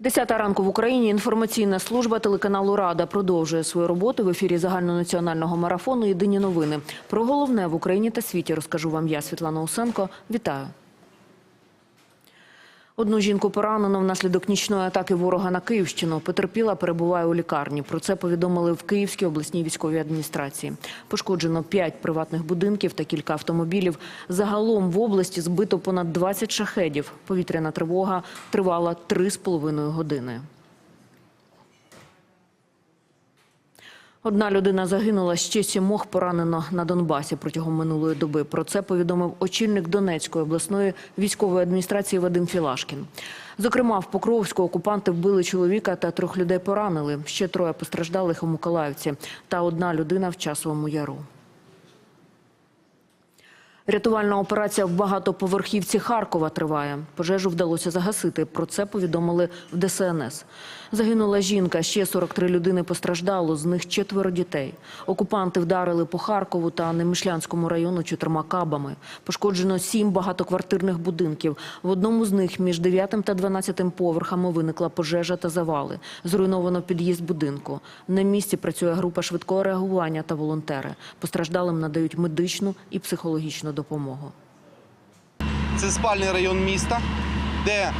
Десята ранку в Україні інформаційна служба телеканалу Рада продовжує свою роботу в ефірі загальнонаціонального марафону Єдині новини. Про головне в Україні та світі розкажу вам я, Світлана Усенко. Вітаю. Одну жінку поранено внаслідок нічної атаки ворога на Київщину. Потерпіла, перебуває у лікарні. Про це повідомили в Київській обласній військовій адміністрації. Пошкоджено п'ять приватних будинків та кілька автомобілів. Загалом в області збито понад 20 шахедів. Повітряна тривога тривала три з половиною години. Одна людина загинула, ще сімох поранено на Донбасі протягом минулої доби. Про це повідомив очільник Донецької обласної військової адміністрації Вадим Філашкін. Зокрема, в Покровську окупанти вбили чоловіка та трьох людей поранили. Ще троє постраждалих у Миколаївці та одна людина в часовому яру. Рятувальна операція в багатоповерхівці Харкова триває. Пожежу вдалося загасити. Про це повідомили в ДСНС. Загинула жінка, ще 43 людини постраждало, з них четверо дітей. Окупанти вдарили по Харкову та Немишлянському району чотирма кабами. Пошкоджено сім багатоквартирних будинків. В одному з них між 9 та 12 поверхами виникла пожежа та завали. Зруйновано під'їзд будинку. На місці працює група швидкого реагування та волонтери. Постраждалим надають медичну і психологічну допомогу. Це спальний район міста, де е,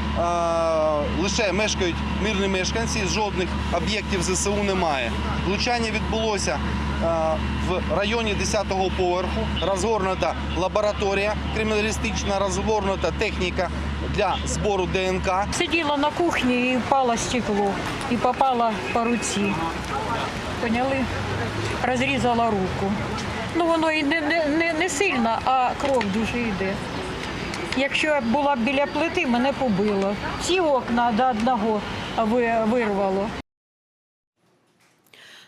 лише мешкають мирні мешканці, жодних об'єктів ЗСУ немає. Влучання відбулося е, в районі 10-го поверху. Розгорнута лабораторія криміналістична, розгорнута техніка для збору ДНК. Сиділа на кухні і впало стекло, і попала по руці. Поняли? Розрізала руку. Ну воно і не, не, не, сильно, а кров дуже йде. Якщо б була біля плити, мене побило. Всі окна до одного вирвало.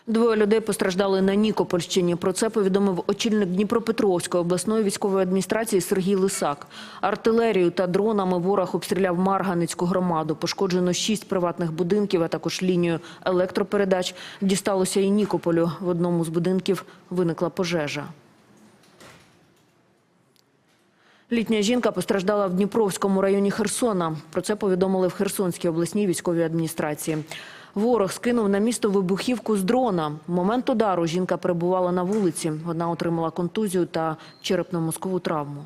Двоє людей постраждали на Нікопольщині. Про це повідомив очільник Дніпропетровської обласної військової адміністрації Сергій Лисак. Артилерію та дронами ворог обстріляв Марганицьку громаду. Пошкоджено шість приватних будинків, а також лінію електропередач. Дісталося і Нікополю. В одному з будинків виникла пожежа. Літня жінка постраждала в Дніпровському районі Херсона. Про це повідомили в Херсонській обласній військовій адміністрації. Ворог скинув на місто вибухівку з дрона. В момент удару жінка перебувала на вулиці. Вона отримала контузію та черепно-мозкову травму.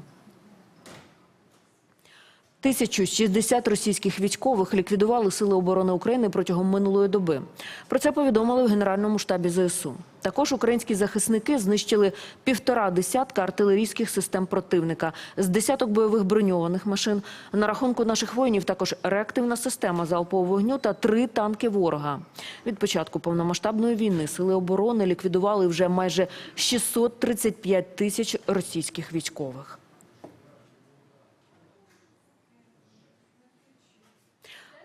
1060 російських військових ліквідували Сили оборони України протягом минулої доби. Про це повідомили в Генеральному штабі ЗСУ. Також українські захисники знищили півтора десятка артилерійських систем противника, з десяток бойових броньованих машин. На рахунку наших воїнів також реактивна система залпового вогню та три танки ворога. Від початку повномасштабної війни Сили оборони ліквідували вже майже 635 тисяч російських військових.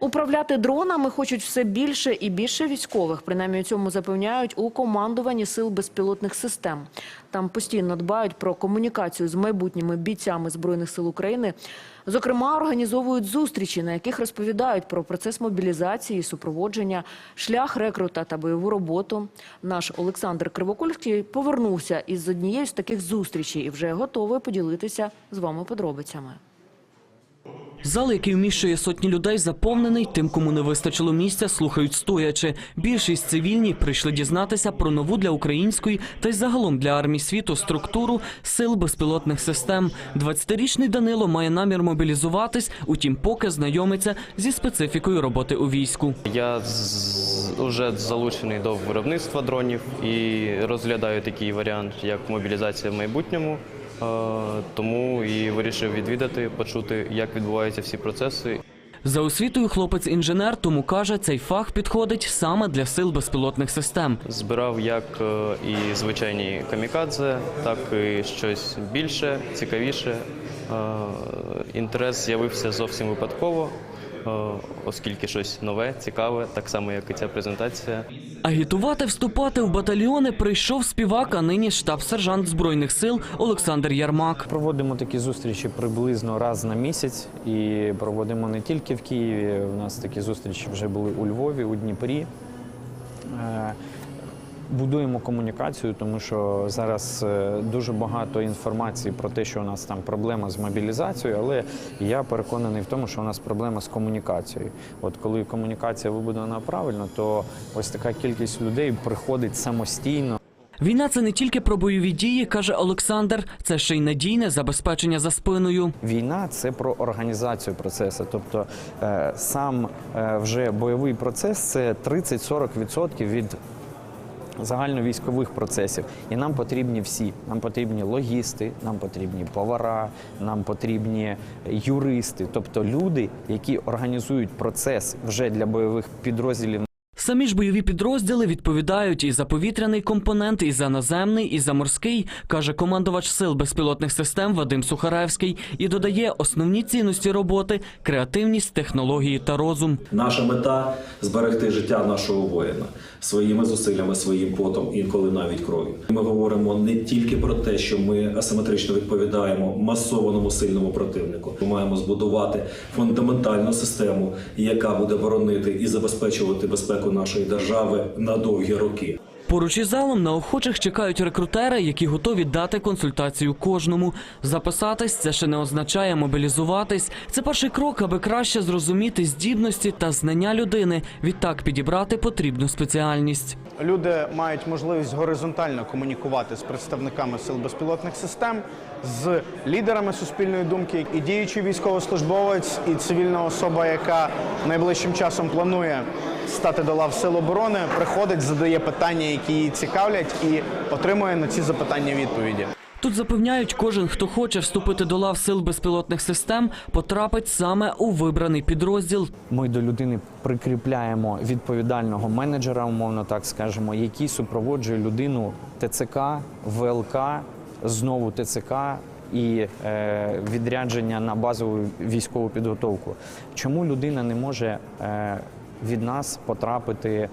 Управляти дронами хочуть все більше і більше військових. Принаймні у цьому запевняють у командуванні сил безпілотних систем. Там постійно дбають про комунікацію з майбутніми бійцями збройних сил України. Зокрема, організовують зустрічі, на яких розповідають про процес мобілізації, супроводження, шлях рекрута та бойову роботу. Наш Олександр Кривокольський повернувся із однією з таких зустрічей і вже готовий поділитися з вами подробицями. Зал, який вміщує сотні людей, заповнений. Тим, кому не вистачило місця, слухають стоячи. Більшість цивільні прийшли дізнатися про нову для української та й загалом для армії світу структуру сил безпілотних систем. 20-річний Данило має намір мобілізуватись, утім, поки знайомиться зі специфікою роботи у війську. Я вже залучений до виробництва дронів і розглядаю такий варіант, як мобілізація в майбутньому. Тому і вирішив відвідати, почути, як відбуваються всі процеси. За освітою хлопець інженер, тому каже, цей фах підходить саме для сил безпілотних систем. Збирав як е, і звичайні камікадзе, так і щось більше, цікавіше. Е, Інтерес з'явився зовсім випадково, оскільки щось нове, цікаве, так само, як і ця презентація. Агітувати вступати в батальйони прийшов співак, а нині штаб-сержант збройних сил Олександр Ярмак. Проводимо такі зустрічі приблизно раз на місяць і проводимо не тільки в Києві. У нас такі зустрічі вже були у Львові, у Дніпрі. Будуємо комунікацію, тому що зараз е, дуже багато інформації про те, що у нас там проблема з мобілізацією, але я переконаний в тому, що у нас проблема з комунікацією. От коли комунікація вибудована правильно, то ось така кількість людей приходить самостійно. Війна це не тільки про бойові дії, каже Олександр. Це ще й надійне забезпечення за спиною. Війна це про організацію процесу. Тобто е, сам е, вже бойовий процес це 30-40% від загальновійськових процесів. І нам потрібні всі. Нам потрібні логісти, нам потрібні повара, нам потрібні юристи, тобто люди, які організують процес вже для бойових підрозділів. Самі ж бойові підрозділи відповідають і за повітряний компонент, і за наземний, і за морський, каже командувач сил безпілотних систем Вадим Сухаревський, і додає основні цінності роботи креативність, технології та розум. Наша мета зберегти життя нашого воїна своїми зусиллями, своїм потом, інколи навіть кров'ю. Ми говоримо не тільки про те, що ми асиметрично відповідаємо масованому сильному противнику. Ми маємо збудувати фундаментальну систему, яка буде боронити і забезпечувати безпеку нашої держави на довгі роки. Поруч із залом на охочих чекають рекрутери, які готові дати консультацію кожному. Записатись це ще не означає мобілізуватись. Це перший крок, аби краще зрозуміти здібності та знання людини. Відтак підібрати потрібну спеціальність. Люди мають можливість горизонтально комунікувати з представниками сил безпілотних систем, з лідерами суспільної думки, і діючий військовослужбовець, і цивільна особа, яка найближчим часом планує стати до лав сил оборони, приходить, задає питання, які її цікавлять, і отримує на ці запитання відповіді. Тут запевняють, кожен, хто хоче вступити до лав сил безпілотних систем, потрапить саме у вибраний підрозділ. Ми до людини прикріпляємо відповідального менеджера, умовно так скажемо, який супроводжує людину ТЦК, ВЛК, знову ТЦК. І е, відрядження на базову військову підготовку. Чому людина не може е, від нас потрапити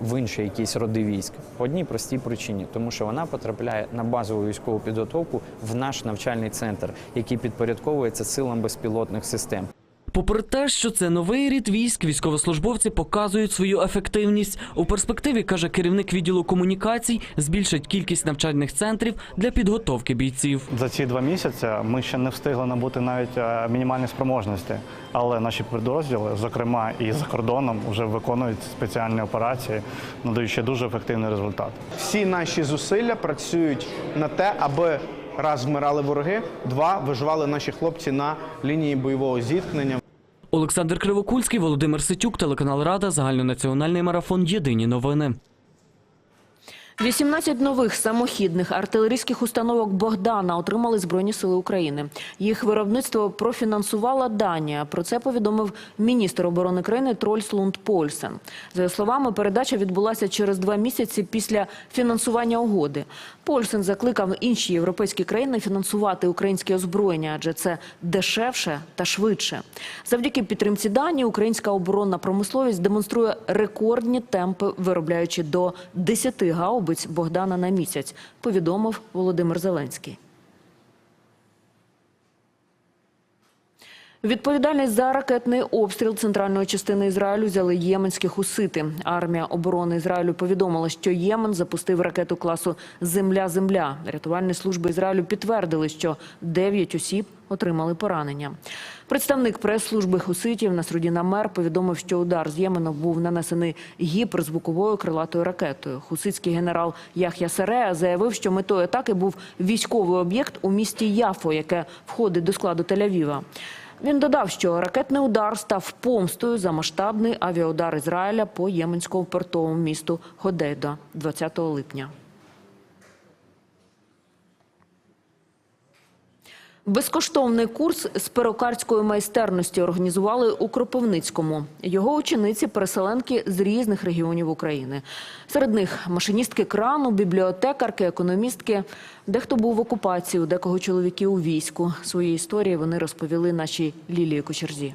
в інші якісь роди військ? По одній простій причині, тому що вона потрапляє на базову військову підготовку в наш навчальний центр, який підпорядковується силам безпілотних систем. Попри те, що це новий рід військ, військовослужбовці показують свою ефективність. У перспективі каже керівник відділу комунікацій, збільшать кількість навчальних центрів для підготовки бійців. За ці два місяці ми ще не встигли набути навіть е, мінімальні спроможності, але наші підрозділи, зокрема і за кордоном, вже виконують спеціальні операції, надаючи дуже ефективний результат. Всі наші зусилля працюють на те, аби раз вмирали вороги, два виживали наші хлопці на лінії бойового зіткнення. Олександр Кривокульський, Володимир Ситюк, телеканал Рада, загальнонаціональний марафон. Єдині новини. 18 нових самохідних артилерійських установок Богдана отримали Збройні сили України. Їх виробництво профінансувала Данія. Про це повідомив міністр оборони країни Трольс Лунд Польсен. За словами, передача відбулася через два місяці після фінансування угоди. Польсен закликав інші європейські країни фінансувати українське озброєння, адже це дешевше та швидше. Завдяки підтримці Данії українська оборонна промисловість демонструє рекордні темпи, виробляючи до 10 гаубиць Богдана на місяць, повідомив Володимир Зеленський. Відповідальність за ракетний обстріл центральної частини Ізраїлю взяли єменські хусити. Армія оборони Ізраїлю повідомила, що Ємен запустив ракету класу Земля-Земля. Рятувальні служби Ізраїлю підтвердили, що 9 осіб отримали поранення. Представник прес-служби хуситів Насрудін Амер повідомив, що удар з Ємену був нанесений гіперзвуковою крилатою ракетою. Хуситський генерал Яхя Серея заявив, що метою атаки був військовий об'єкт у місті Яфо, яке входить до складу Тель-Авіва. Він додав, що ракетний удар став помстою за масштабний авіаудар Ізраїля по єменському портовому місту Ходейда 20 липня. Безкоштовний курс з перукарської майстерності організували у Кропивницькому. Його учениці переселенки з різних регіонів України. Серед них машиністки крану, бібліотекарки, економістки. Дехто був в окупації, у декого чоловіки у війську. Свої історії вони розповіли нашій Лілії Кочерзі.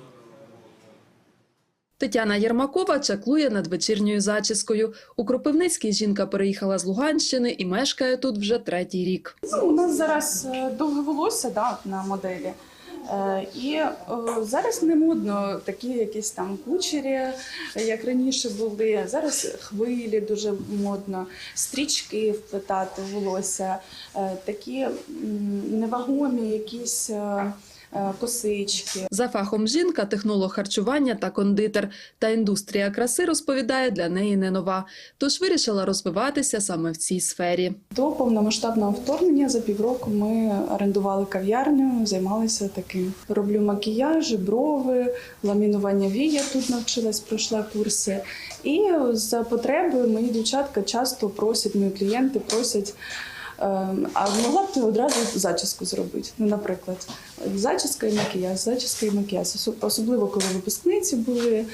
Тетяна Єрмакова чаклує над вечірньою зачіскою. У Кропивницький жінка переїхала з Луганщини і мешкає тут вже третій рік. Ну, у нас зараз е, довге волосся да, на моделі. Е, І е, зараз не модно такі якісь там кучері, як раніше були. Зараз хвилі дуже модно, стрічки вплетати волосся, такі невагомі якісь косички. За фахом жінка, технолог харчування та кондитер. Та індустрія краси розповідає для неї не нова. Тож вирішила розвиватися саме в цій сфері. До повномасштабного вторгнення за півроку ми орендували кав'ярню, займалися таким. Роблю макіяжі, брови, ламінування вій. Я тут навчилась, пройшла курси. І за потреби мої дівчатка часто просять, мої клієнти просять. Ем, А могла б ти одразу зачіску зробити? Ну, наприклад, зачіска і макіяж, зачіска і макіяж. Особливо коли випускниці були,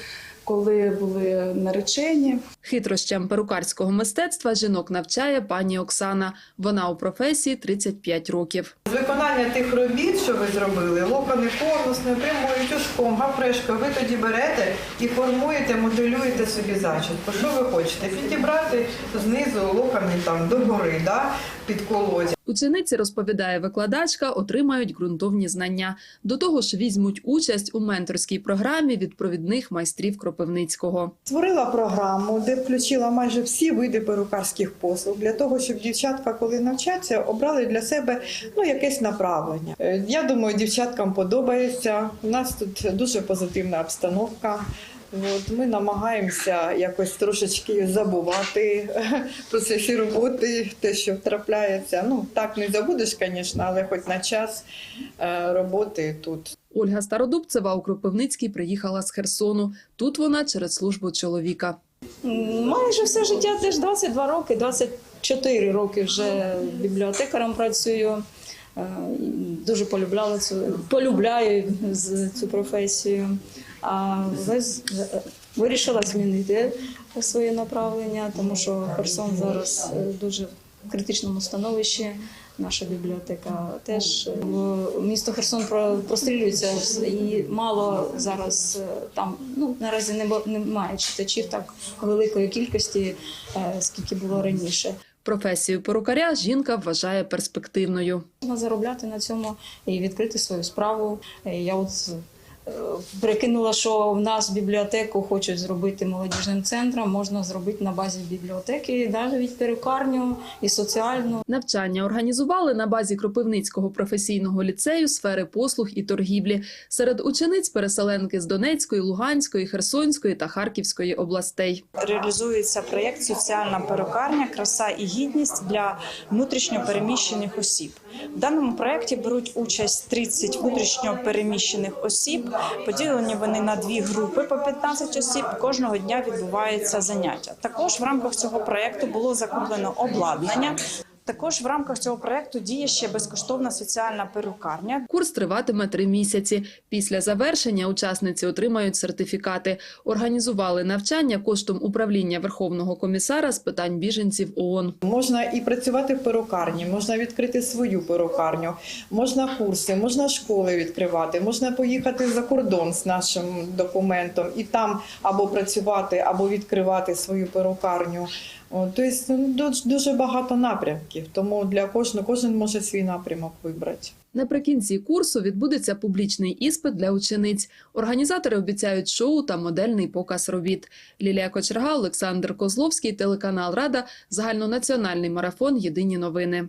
коли були наречені. Хитрощам перукарського мистецтва жінок навчає пані Оксана. Вона у професії 35 років. З виконання тих робіт, що ви зробили, локони конусно, прямою тюшком, гапрешка, ви тоді берете і формуєте, моделюєте собі зачіску. Що ви хочете? Підібрати знизу локони там догори, да? Під колодязь. Учениці, розповідає викладачка, отримають ґрунтовні знання. До того ж, візьмуть участь у менторській програмі від провідних майстрів Кропивницького. Створила програму, де включила майже всі види перукарських послуг для того, щоб дівчатка, коли навчаться, обрали для себе ну якесь направлення. Е, Я думаю, дівчаткам подобається. У нас тут дуже позитивна обстановка. От, ми намагаємося якось трошечки забувати в процесі роботи те, що трапляється. Ну так не забудеш, звісно, але хоч на час е, роботи тут. Ольга Стародубцева у Кропивницький приїхала з Херсону. Тут вона через службу чоловіка. Майже все життя теж 22 роки, 24 роки вже бібліотекарем працюю. Е, Дуже полюбляла цю полюбляю з- цю професію. А е, вирішила змінити своє направлення, тому що Херсон зараз е, дуже в критичному становищі. Наша бібліотека теж е, місто Херсон про- прострілюється і мало зараз е, там ну наразі немає читачів так великої кількості, скільки було раніше. Професію перукаря жінка вважає перспективною. Можна заробляти на цьому і відкрити свою справу. Я от прикинула, що в нас бібліотеку хочуть зробити молодіжним центром. Можна зробити на базі бібліотеки, навіть перукарню і соціальну. Навчання організували на базі Кропивницького професійного ліцею сфери послуг і торгівлі. Серед учениць переселенки з Донецької, Луганської, Херсонської та Харківської областей. реалізується проєкт Соціальна перукарня, краса і гідність для внутрішньо переміщених осіб. В даному проєкті беруть участь 30 внутрішньо переміщених осіб. Поділені вони на дві групи по 15 осіб. Кожного дня відбувається заняття. Також в рамках цього проєкту було закуплено обладнання. Також в рамках цього проєкту діє ще безкоштовна соціальна перукарня, Курс триватиме три місяці. Після завершення учасниці отримають сертифікати. Організували навчання коштом управління Верховного комісара з питань біженців ООН. Можна і працювати в перукарні, можна відкрити свою перукарню, можна курси, можна школи відкривати, можна поїхати за кордон з нашим документом і там або працювати, або відкривати свою перукарню. Тобто ну, дуже- багато напрямків, тому для кожного кожен може свій напрямок вибрати. Наприкінці курсу відбудеться публічний іспит для учениць. Організатори обіцяють шоу та модельний показ робіт. Лілія Кочерга, Олександр Козловський, телеканал Рада, загальнонаціональний марафон Єдині новини.